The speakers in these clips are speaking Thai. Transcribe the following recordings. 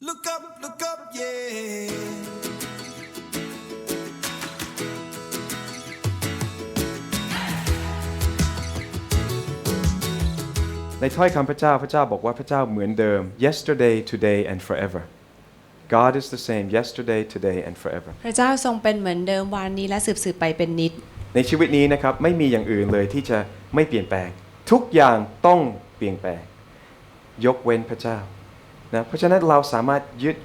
Look up, look up, yeah. ในถ้อยคำพระเจ้าพระเจ้าบอกว่าพระเจ้าเหมือนเดิม yesterday today and forever God is the same yesterday today and forever พระเจ้าทรงเป็นเหมือนเดิมวันนี้และสืบสืบไปเป็นนิด ในชีวิตนี้นะครับไม่มีอย่างอื่นเลยที่จะไม่เปลี่ยนแปลง ทุกอย่างต้องเปลี่ยนแปลง ยกเว้นพระเจ้า นะเพราะฉะนั้นเราสามารถยึด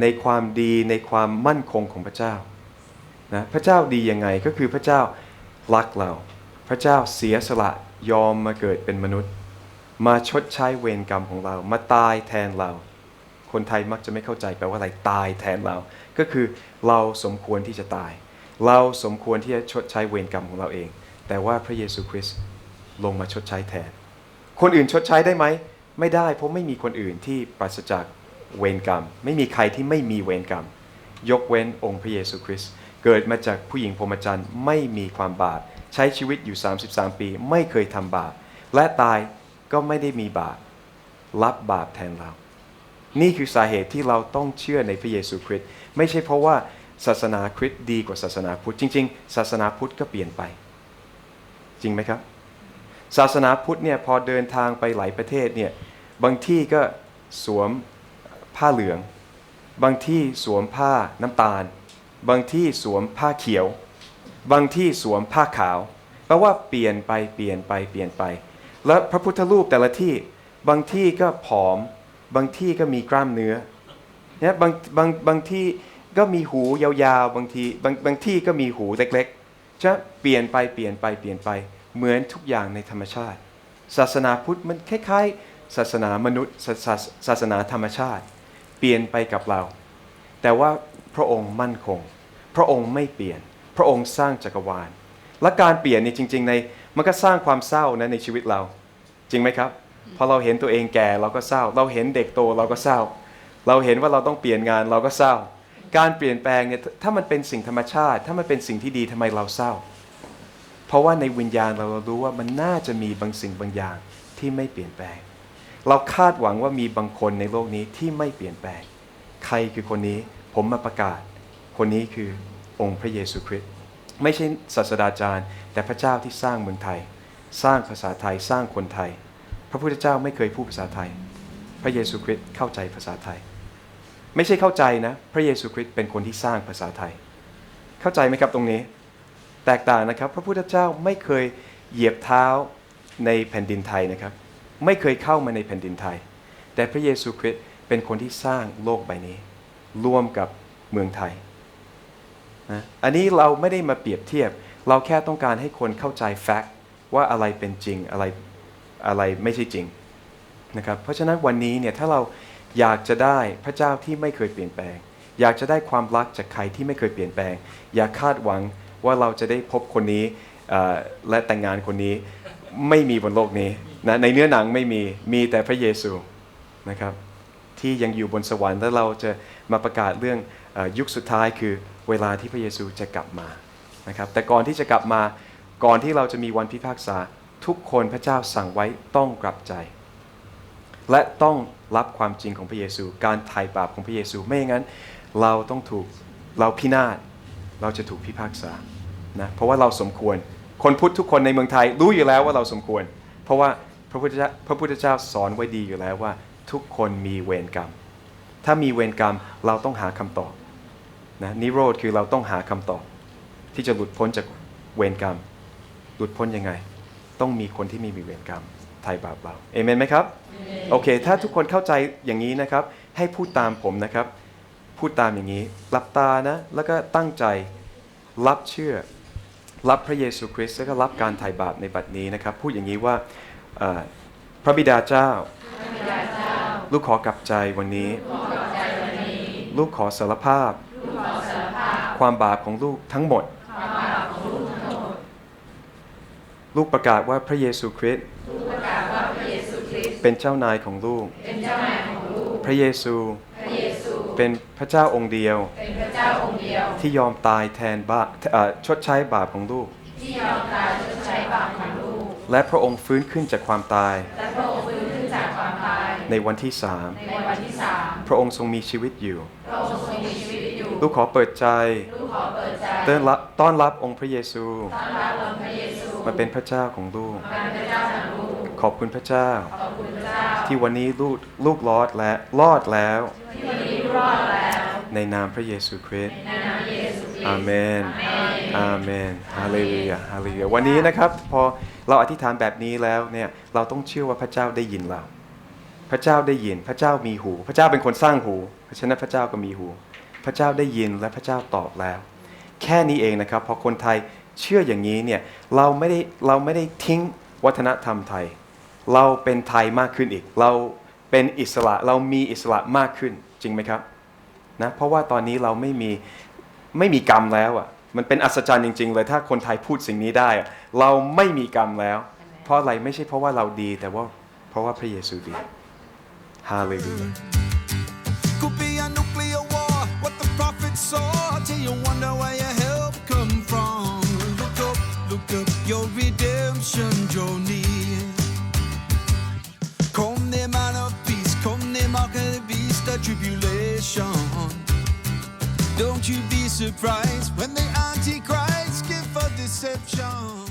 ในความดีในความมั่นคงของพระเจ้านะพระเจ้าดียังไงก็คือพระเจ้ารักเรา พระเจ้าเสียสละยอมมาเกิดเป็นมนุษย์ มาชดใช้เวรกรรมของเรา มาตายแทนเรา คนไทยมักจะไม่เข้าใจแปลว่าอะไรตายแทนเรา ก็คือเราสมควรที่จะตาย เราสมควรที่จะชดใช้เวรกรรมของเราเอง แต่ว่าพระเยซูคริสต์ลงมาชดใช้แทน คนอื่นชดใช้ได้ไหม ไม่ได้เพราะไม่มีคนอื่นที่ปราศจากเวรกรรม ไม่มีใครที่ไม่มีเวรกรรม ยกเว้นองค์พระเยซูคริสต์เกิดมาจากผู้หญิงพรหมจรรย์ไม่มีความบาปใช้ชีวิตอยู่ 33 ปี ไม่เคยทำบาปและตายก็ไม่ได้มีบาปรับบาปแทนเรา นี่คือสาเหตุที่เราต้องเชื่อในพระเยซูคริสต์ไม่ใช่เพราะว่าศาสนาคริสต์ดีกว่าศาสนาพุทธจริง ๆ ศาสนาพุทธก็เปลี่ยนไป จริงไหมครับ ศาสนาพุทธเนี่ยพอเดินทางไปหลายประเทศเนี่ย บางที่ก็สวมผ้าเหลือง บางที่สวมผ้าน้ำตาล บางที่สวมผ้าเขียว บางที่สวมผ้าขาวแปลว่าเปลี่ยนไปเปลี่ยนไปเปลี่ยนไป แล้วพระพุทธรูปแต่ละที่ บางที่ก็ผอม บางที่ก็มีกล้ามเนื้อเนี่ยบางบางบางที่ก็มีหูยาวๆ บางทีบางบางที่ก็มีหูเล็กๆจะเปลี่ยนไปเปลี่ยนไปเปลี่ยนไป เหมือนทุกอย่างในธรรมชาติ ศาสนาพุทธมันคล้ายๆ ศาสนามนุษย์ศาสนาธรรมชาติ เปลี่ยนไปกับเรา แต่ว่าพระองค์มั่นคง พระองค์ไม่เปลี่ยน พระองค์สร้างจักรวาล และการเปลี่ยนนี่จริง ๆ ในมันก็สร้างความเศร้านะในชีวิตเรา จริงไหมครับพอเราเห็นตัวเองแก่เราก็เศร้า เราเห็นเด็กโตเราก็เศร้า เราเห็นว่าเราต้องเปลี่ยนงานเราก็เศร้า การเปลี่ยนแปลงเนี่ยถ้ามันเป็นสิ่งธรรมชาติ ถ้ามันเป็นสิ่งที่ดีทำไมเราเศร้า เพราะว่าในวิญญาณเราเรารู้ว่ามันน่าจะมีบางสิ่งบางอย่างที่ไม่เปลี่ยนแปลง เราคาดหวังว่ามีบางคนในโลกนี้ที่ไม่เปลี่ยนแปลง ใครคือคนนี้ผมมาประกาศ คนนี้คือองค์พระเยซูคริสต์ไม่ใช่ศาสดาจารย์ แต่พระเจ้าที่สร้างเมืองไทย สร้างภาษาไทยสร้างคนไทย พระพุทธเจ้าไม่เคยพูดภาษาไทย พระเยซูคริสต์เข้าใจภาษาไทย ไม่ใช่เข้าใจนะ พระเยซูคริสต์เป็นคนที่สร้างภาษาไทย เข้าใจไหมครับตรงนี้ แตกต่างนะครับ พระพุทธเจ้าไม่เคยเหยียบเท้าในแผ่นดินไทยนะครับ ไม่เคยเข้ามาในแผ่นดินไทย แต่พระเยซูคริสต์เป็นคนที่สร้างโลกใบนี้ ร่วมกับเมืองไทยนะอันนี้เราไม่ได้มาเปรียบเทียบ เราแค่ต้องการให้คนเข้าใจแฟกต์ว่าอะไรเป็นจริงอะไรอะไรไม่ใช่จริงนะครับเพราะฉะนั้นวันนี้เนี่ยถ้าเราอยากจะได้พระเจ้าที่ไม่เคยเปลี่ยนแปลง อยากจะได้ความรักจากใครที่ไม่เคยเปลี่ยนแปลง อย่าคาดหวังว่าเราจะได้พบคนนี้และแต่งงานคนนี้ไม่มีบนโลกนี้ นะในเนื้อหนังไม่มีมีแต่พระเยซูนะครับที่ยังอยู่บนสวรรค์แล้วเราจะมาประกาศเรื่องอยุคสุดท้ายคือเวลาที่พระเยซูจะกลับมานะครับแต่ก่อนที่จะกลับมาก่อนที่เราจะมีวันพิพากษาทุกคนพระเจ้าสั่งไว้ต้องกลับใจ และต้องรับความจริงของพระเยซู การไถ่บาปของพระเยซูไม่อย่างนั้นเราต้องถูกเราพินาศเราจะถูกพิพากษานะเพราะว่าเราสมควร คนพุทธทุกคนในเมืองไทยรู้อยู่แล้วว่าเราสมควร เพราะว่า ระพุทธเจ้าพระพุทธเจ้าสอนไว้ดีอยู่แล้วว่า ทุกคนมีเวรกรรม ถ้ามีเวรกรรมเราต้องหาคำตอบนะนิโรธคือเราต้องหาคำตอบ ที่จะหลุดพ้นจากเวรกรรม หลุดพ้นยังไง ต้องมีคนที่ไม่มีเวรกรรมไถ่บาปเราเอเมนไหมครับโอเค ถ้าทุกคนเข้าใจอย่างนี้นะครับ ให้พูดตามผมนะครับ พูดตามอย่างนี้หลับตานะ แล้วก็ตั้งใจรับเชื่อ รับพระเยซูคริสต์แล้วก็รับการไถ่บาปในบัดนี้นะครับ พูดอย่างนี้ว่าเอ่อ พระบิดาเจ้า ลูกขอกลับใจวันนี้ ลูกขอสารภาพ ความบาปของลูกทั้งหมด ลูกประกาศว่าพระเยซูคริสต์เป็นเจ้านายของลูก พระเยซูเป็นพระเจ้าองค์เดียว ที่ยอมตายแทนบาชดใช้บาปของลูก และพระองค์ฟื้นขึ้นจากความตาย ในในวันที่สามพระองค์ทรงมีชีวิตอยู่ลูกขอเปิดใจเต้อนรับต้อนรับองค์พระเยซูมาเป็นพระเจ้าของลูกขอบคุณพระเจ้า ที่วันนี้ลูกลูกรอดและรอดแล้วในนามพระเยซูคริสต์ อาเมน อาเมน ฮาเลลูยา ฮาเลลูยา วันนี้นะครับ พอเราอธิษฐานแบบนี้แล้วเนี่ย เราต้องเชื่อว่าพระเจ้าได้ยินเรา พระเจ้าได้ยิน พระเจ้ามีหู พระเจ้าเป็นคนสร้างหู เพราะฉะนั้นพระเจ้าก็มีหู พระเจ้าได้ยินและพระเจ้าตอบแล้ว แค่นี้เองนะครับ พอคนไทยเชื่ออย่างนี้เนี่ย เราไม่ได้ เราไม่ได้ทิ้งวัฒนธรรมไทย เราเป็นไทยมากขึ้นอีก เราเป็นอิสระ เรามีอิสระมากขึ้น จริงไหมครับนะเพราะว่าตอนนี้เราไม่มี ไม่มีกรรมแล้วอะมันเป็นอัศจรรย์จริง ๆ เลยถ้าคนไทยพูดสิ่งนี้ได้อะเราไม่มีกรรมแล้ว เพราะอะไรไม่ใช่เพราะว่าเราดีแต่ว่าเพราะว่าพระเยซูดีฮาเลลูยา Could be a nuclear war, what the prophets saw. Till you wonder where your help come from. Look up, look up, your redemption draw near. Come the man of peace, come the mark of the beast, the tribulation. Don't you be surprised when the Antichrist give a deception.